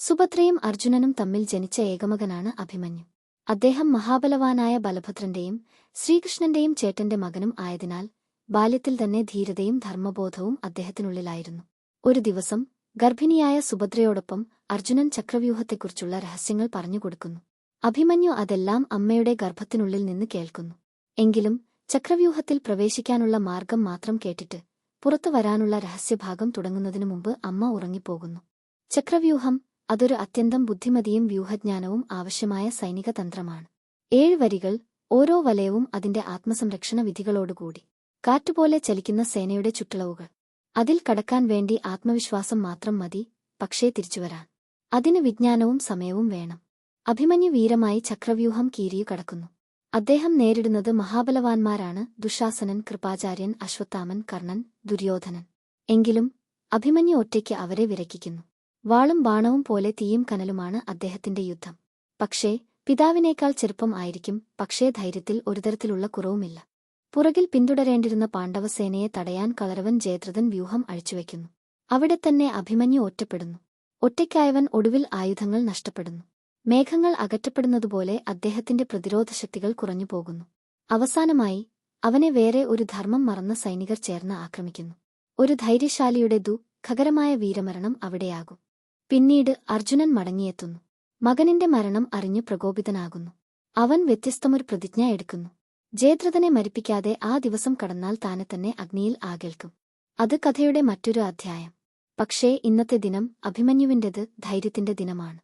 സുഭദ്രയും അർജുനനും തമ്മിൽ ജനിച്ച ഏകമകനാണ് അഭിമന്യു. അദ്ദേഹം മഹാബലവാനായ ബലഭദ്രന്റെയും ശ്രീകൃഷ്ണന്റെയും ചേട്ടന്റെ മകനും ആയതിനാൽ ബാല്യത്തിൽ തന്നെ ധീരതയും ധർമ്മബോധവും അദ്ദേഹത്തിനുള്ളിലായിരുന്നു. ഒരു ദിവസം ഗർഭിണിയായ സുഭദ്രയോടൊപ്പം അർജുനൻ ചക്രവ്യൂഹത്തെക്കുറിച്ചുള്ള രഹസ്യങ്ങൾ പറഞ്ഞുകൊടുക്കുന്നു. അഭിമന്യു അതെല്ലാം അമ്മയുടെ ഗർഭത്തിനുള്ളിൽ നിന്ന് കേൾക്കുന്നു. എങ്കിലും ചക്രവ്യൂഹത്തിൽ പ്രവേശിക്കാനുള്ള മാർഗം മാത്രം കേട്ടിട്ട് പുറത്തു വരാനുള്ള രഹസ്യഭാഗം തുടങ്ങുന്നതിനു മുമ്പ് അമ്മ ഉറങ്ങിപ്പോകുന്നു. ചക്രവ്യൂഹം അതൊരു അത്യന്തം ബുദ്ധിമതിയും വ്യൂഹജ്ഞാനവും ആവശ്യമായ സൈനിക തന്ത്രമാണ്. ഏഴ് വരികൾ ഓരോ വലയവും അതിന്റെ ആത്മസംരക്ഷണ വിധികളോടുകൂടി. കാറ്റുപോലെ ചലിക്കുന്ന സേനയുടെ ചുറ്റളവുകൾ. അതിൽ കടക്കാൻ വേണ്ടി ആത്മവിശ്വാസം മാത്രം മതി പക്ഷേ തിരിച്ചുവരാൻ. അതിന് വിജ്ഞാനവും സമയവും വേണം. അഭിമന്യു വീരമായി ചക്രവ്യൂഹം കീരിയു കടക്കുന്നു. അദ്ദേഹം നേരിടുന്നത് മഹാബലവാന്മാരാണ് ദുശാസനൻ കൃപാചാര്യൻ അശ്വത്ഥാമൻ കർണൻ ദുര്യോധനൻ. എങ്കിലും അഭിമന്യു ഒറ്റയ്ക്ക് അവരെ വിരക്കിക്കുന്നു. വാളും ബാണവും പോലെ തീയും കനലുമാണ് അദ്ദേഹത്തിന്റെ യുദ്ധം. പക്ഷേ പിതാവിനേക്കാൾ ചെറുപ്പം ആയിരിക്കും പക്ഷേ ധൈര്യത്തിൽ ഒരുതരത്തിലുള്ള കുറവുമില്ല. പുറകിൽ പിന്തുടരേണ്ടിരുന്ന പാണ്ഡവസേനയെ തടയാൻ കളരവൻ ജയദ്രഥൻ വ്യൂഹം അഴിച്ചുവെക്കുന്നു. അവിടെ തന്നെ അഭിമന്യു ഒറ്റപ്പെടുന്നു. ഒറ്റയ്ക്കായവൻ ഒടുവിൽ ആയുധങ്ങൾ നഷ്ടപ്പെടുന്നു. മേഘങ്ങൾ അകറ്റപ്പെടുന്നതുപോലെ അദ്ദേഹത്തിന്റെ പ്രതിരോധശക്തികൾ കുറഞ്ഞുപോകുന്നു. അവസാനമായി അവനെ വേറെ ഒരു ധർമ്മം മറന്ന സൈനികർ ചേർന്ന് ആക്രമിക്കുന്നു. ഒരു ധൈര്യശാലിയുടെ ദു ഖകരമായ വീരമരണം അവിടെയാകും. പിന്നീട് അർജുനൻ മടങ്ങിയെത്തുന്നു. മകനിന്റെ മരണം അറിഞ്ഞ് പ്രകോപിതനാകുന്നു. അവൻ വ്യത്യസ്തമൊരു പ്രതിജ്ഞ എടുക്കുന്നു. ജയദ്രഥനെ മരിപ്പിക്കാതെ ആ ദിവസം കടന്നാൽ താനെ തന്നെ അഗ്നിയിൽ ആകേൽക്കും. അത് കഥയുടെ മറ്റൊരു അധ്യായം. പക്ഷേ ഇന്നത്തെ ദിനം അഭിമന്യുവിന്റേത് ധൈര്യത്തിന്റെ ദിനമാണ്.